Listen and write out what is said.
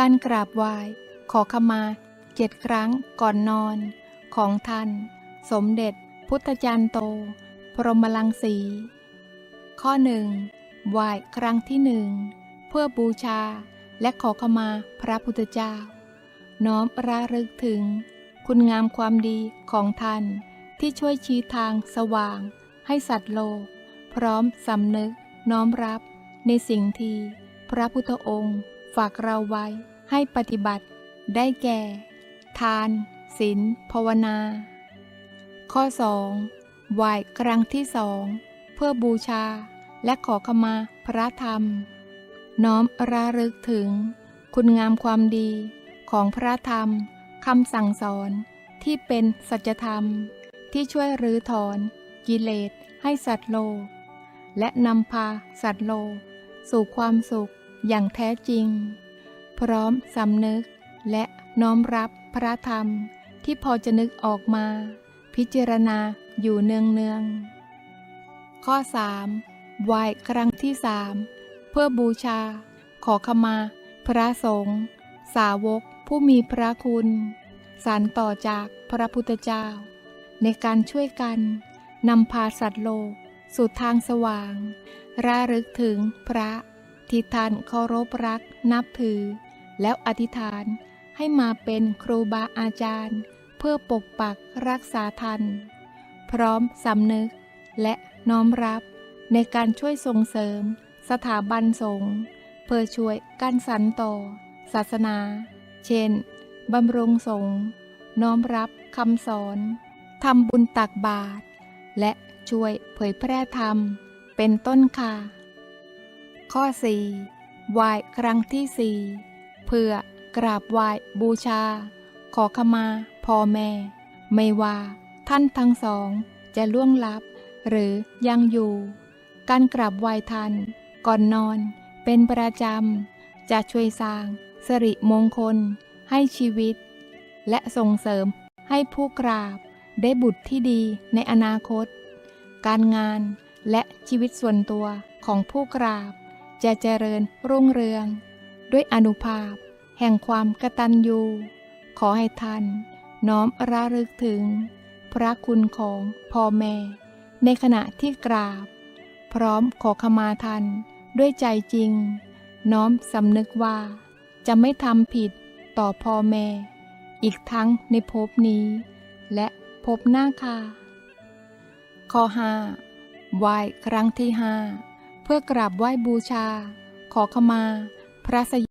การกราบไหว้ ขอขมาเจ็ดครั้งก่อนนอน ของท่าน สมเด็จ พุทธจารย์โต พรหมลังสี ข้อหนึ่งไหว้ครั้งที่หนึ่งเพื่อบูชาและขอขมาพระพุทธเจ้า น้อมระลึกถึง คุณงามความดีของท่าน ที่ช่วยชี้ทางสว่าง ให้สัตว์โลก พร้อมสำนึกน้อมรับในสิ่งที่พระพุทธองค์ ฝากเราไว้ให้ปฏิบัติ ได้แก่ ทานศีลภาวนา ข้อ 2. ไหว้ครั้งที่สอง เพื่อบูชาและขอขมาพระธรรม น้อมระลึกถึง คุณงามความดีของพระธรรมคำสั่งสอนที่เป็นสัจธรรม ที่ช่วยรื้อถอน กิเลสให้สัตว์โลก และนำพาสัตว์โลก สู่ความสุข อย่างแท้จริง พร้อมสำนึกและน้อมรับพระธรรมที่พอจะนึกออกมา พิจารณาอยู่เนืองเนืองข้อ 3. ไหว้ครั้งที่สามเพื่อบูชา ขอขมา พระสงฆ์สาวกผู้มีพระคุณสานต่อจากพระพุทธเจ้า ในการช่วยกันนำพาสัตว์โลก สู่ทางสว่าง ระลึกถึงพระ ที่ท่านเคารพรักนับถือ แล้วอธิษฐานให้มาเป็นครูบาอาจารย์ เพื่อปกปักรักษาท่านพร้อมสำนึกและน้อมรับในการช่วยส่งเสริม สถาบันสงฆ์เพื่อช่วยการสรรต่อ ศาสนา เช่นบำรุงสงฆ์น้อมรับคำสอนทำบุญตักบาตรและช่วยเผยแพร่ธรรม เป็นต้นค่ะ ข้อ 4. ไหว้ครั้งที่สี่เพื่อกราบไหว้บูชา ขอขมาพ่อแม่ ไม่ว่าท่านทั้งสองจะล่วงลับ หรือยังอยู่ การกราบไหว้ท่านก่อนนอนเป็นประจำ จะช่วยสร้างสิริมงคล ให้ชีวิต และส่งเสริมให้ผู้กราบได้บุตรที่ดีในอนาคต การงานและชีวิตส่วนตัวของผู้กราบ จะเจริญรุ่งเรือง ด้วยอนุภาพ แห่งความกตัญญูขอให้ท่าน น้อมระลึกถึง พระคุณของพ่อแม่ ในขณะที่กราบ พร้อมขอขมาท่านด้วยใจจริง น้อมสำนึกว่า จะไม่ทำผิดต่อพ่อแม่ อีกทั้งในภพนี้ และภพหน้าค่ะข้อ 5. ไหว้ครั้งที่ห้า เพื่อกราบไหว้บูชา ขอขมา พระสย